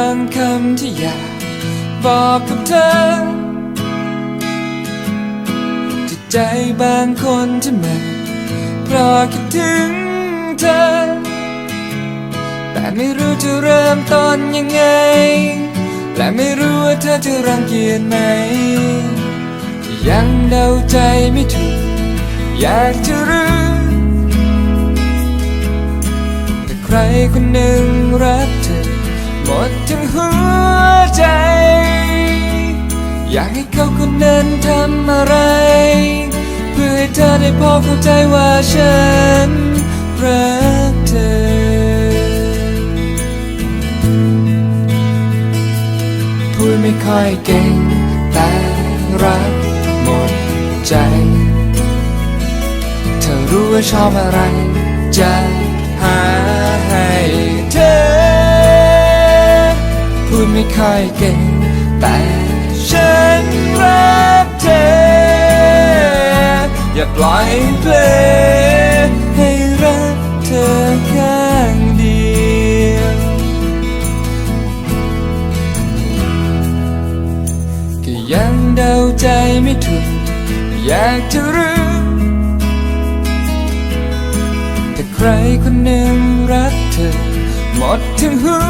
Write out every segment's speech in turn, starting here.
างคำที่อยากบอกกับเธอจิตใจบางคนที่มันเพราะคิดถึงเธอ แต่ไม่รู้จะเริ่มต้นยังไง และไม่รู้ว่าเธอจะรังเกียจไหม ยังเดาใจไม่ถูก อยากจะรู้แต่ใครคนหนึ่งรักเธอ มดทั้งหัวใจ อยากให้เขาคนนั้นทำอะไร เพื่อให้เธอได้พอเข้าใจว่าฉันรักเธอพูดไม่ค่อยเก่งแต่รักหมดใจ เธอรู้ว่าชอบอะไรจะหา ดไม่ค่อยเก่ง แต่ฉันรักเธอ อย่าปล่อยเพลงให้รักเธอข้างเดียวก็ยังเดาใจไม่ถูก อยากจะรู้แต่ใครคนหนึ่งรักเธอ หมดทั้งหัว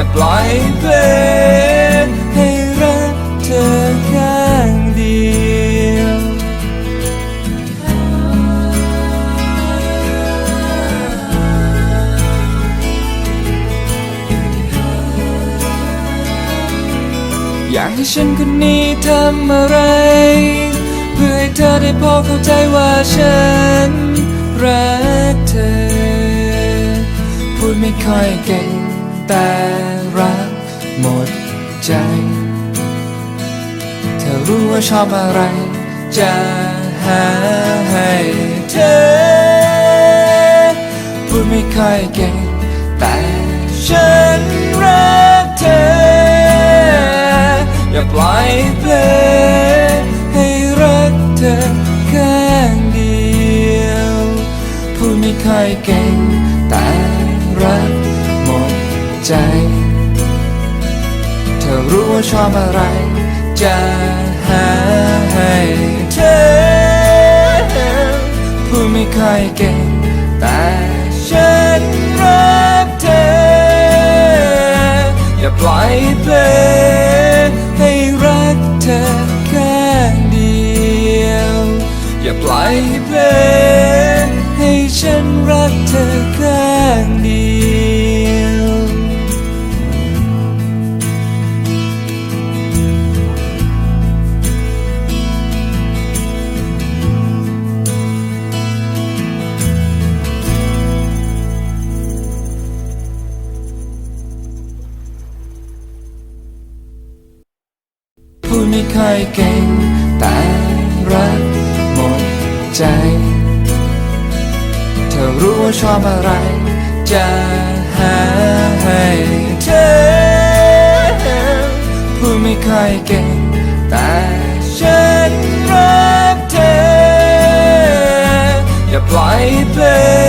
อย่าปล่อยเพลงให้รักเธอข้างเดียว อยากให้ฉันคนนี้ทำอะไร เพื่อให้เธอได้พอเข้าใจว่าฉันรักเธอ พูดไม่ค่อยเก่งแต่ หมดใจ เธอรู้ว่าชอบอะไร จะหาให้เธอ พูดไม่ค่อยเก่ง แต่ฉันรักเธอ อย่าปล่อยเพลงให้รักเธอข้างเดียว พูดไม่ค่อยเก่ง แต่รักหมดใจ ว่าชอบอะไร จะหาให้เธอพูดไม่ค่อยเก่ง แต่ฉันรักเธอ อย่าปล่อยเพลงให้รักเธอข้างเดียว อย่าปล่อยเพลง ดไม่ค่อยเก่ง แต่รักหมดใจ เธอรู้ว่าชอบอะไร จะหาให้เธอ พูดไม่ค่อยเก่ง แต่ฉันรักเธอ อย่าปล่อยเพลง